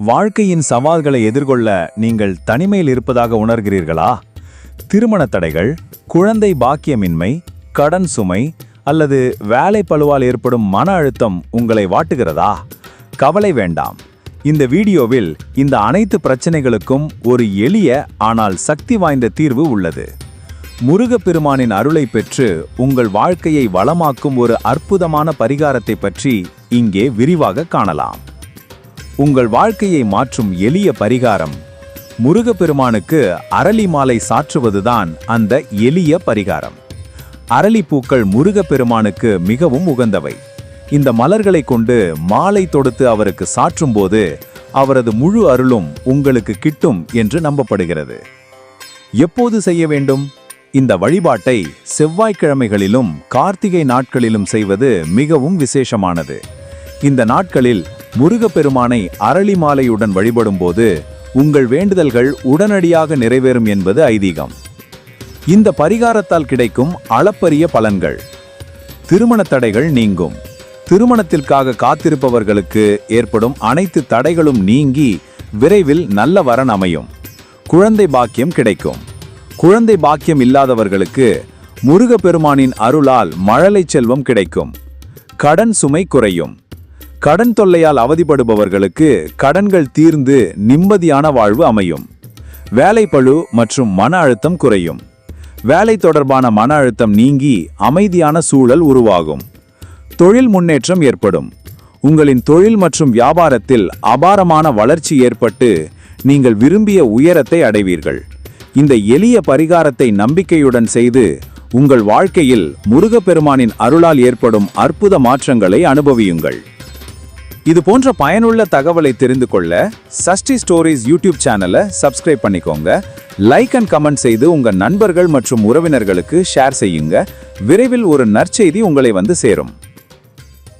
வாழ்க்கையின் சவால்களை எதிர்கொள்ள நீங்கள் தனிமையில் இருப்பதாக உணர்கிறீர்களா? திருமண தடைகள் குழந்தை பாக்கியமின்மை கடன் சுமை அல்லது வேலை பளுவால் ஏற்படும் மன அழுத்தம் உங்களை வாட்டுகிறதா? கவலை வேண்டாம். இந்த வீடியோவில் இந்த அனைத்து பிரச்சனைகளுக்கும் ஒரு எளிய ஆனால் சக்தி வாய்ந்த தீர்வு உள்ளது. முருகப்பெருமானின் அருளை பெற்று உங்கள் வாழ்க்கையை வளமாக்கும் ஒரு அற்புதமான பரிகாரத்தை பற்றி இங்கே விரிவாக காணலாம். உங்கள் வாழ்க்கையை மாற்றும் எளிய பரிகாரம். முருகப்பெருமானுக்கு அரளி மாலை சாற்றுவதுதான் அந்த எளிய பரிகாரம். அரளிப்பூக்கள் முருகப்பெருமானுக்கு மிகவும் உகந்தவை. இந்த மலர்களை கொண்டு மாலை தொடுத்து அவருக்கு சாற்றும்போது அவரது முழு அருளும் உங்களுக்கு கிட்டும் என்று நம்பப்படுகிறது. எப்போது செய்ய வேண்டும்? இந்த வழிபாட்டை செவ்வாய்க்கிழமைகளிலும் கார்த்திகை நாட்களிலும் செய்வது மிகவும் விசேஷமானது. இந்த நாட்களில் முருகப்பெருமானை அரளி மாலையுடன் வழிபடும்போது உங்கள் வேண்டுதல்கள் உடனடியாக நிறைவேறும் என்பது ஐதீகம். இந்த பரிகாரத்தால் கிடைக்கும் அளப்பரிய பலன்கள். திருமண தடைகள் நீங்கும். திருமணத்திற்காக காத்திருப்பவர்களுக்கு ஏற்படும் அனைத்து தடைகளும் நீங்கி விரைவில் நல்ல வரன் அமையும். குழந்தை பாக்கியம் கிடைக்கும். குழந்தை பாக்கியம் இல்லாதவர்களுக்கு முருகப்பெருமானின் அருளால் மழலை செல்வம் கிடைக்கும். கடன் சுமை குறையும். கடன் தொல்லையால் அவதிப்படுபவர்களுக்கு கடன்கள் தீர்ந்து நிம்மதியான வாழ்வு அமையும். வேலைப்பழு மற்றும் மன அழுத்தம் குறையும். வேலை தொடர்பான மன அழுத்தம் நீங்கி அமைதியான சூழல் உருவாகும். தொழில் முன்னேற்றம் ஏற்படும். உங்களின் தொழில் மற்றும் வியாபாரத்தில் அபாரமான வளர்ச்சி ஏற்பட்டு நீங்கள் விரும்பிய உயரத்தை அடைவீர்கள். இந்த எளிய பரிகாரத்தை நம்பிக்கையுடன் செய்து உங்கள் வாழ்க்கையில் முருகப்பெருமானின் அருளால் ஏற்படும் அற்புத மாற்றங்களை அனுபவியுங்கள். இது போன்ற பயனுள்ள தகவலை தெரிந்து கொள்ள சஷ்டி ஸ்டோரிஸ் யூடியூப் சேனலை சப்ஸ்கிரைப் பண்ணிக்கோங்க. லைக் அண்ட் கமெண்ட் செய்து உங்க நண்பர்கள் மற்றும் உறவினர்களுக்கு ஷேர் செய்யுங்க. விரைவில் ஒரு நற்செய்தி உங்களை வந்து சேரும்.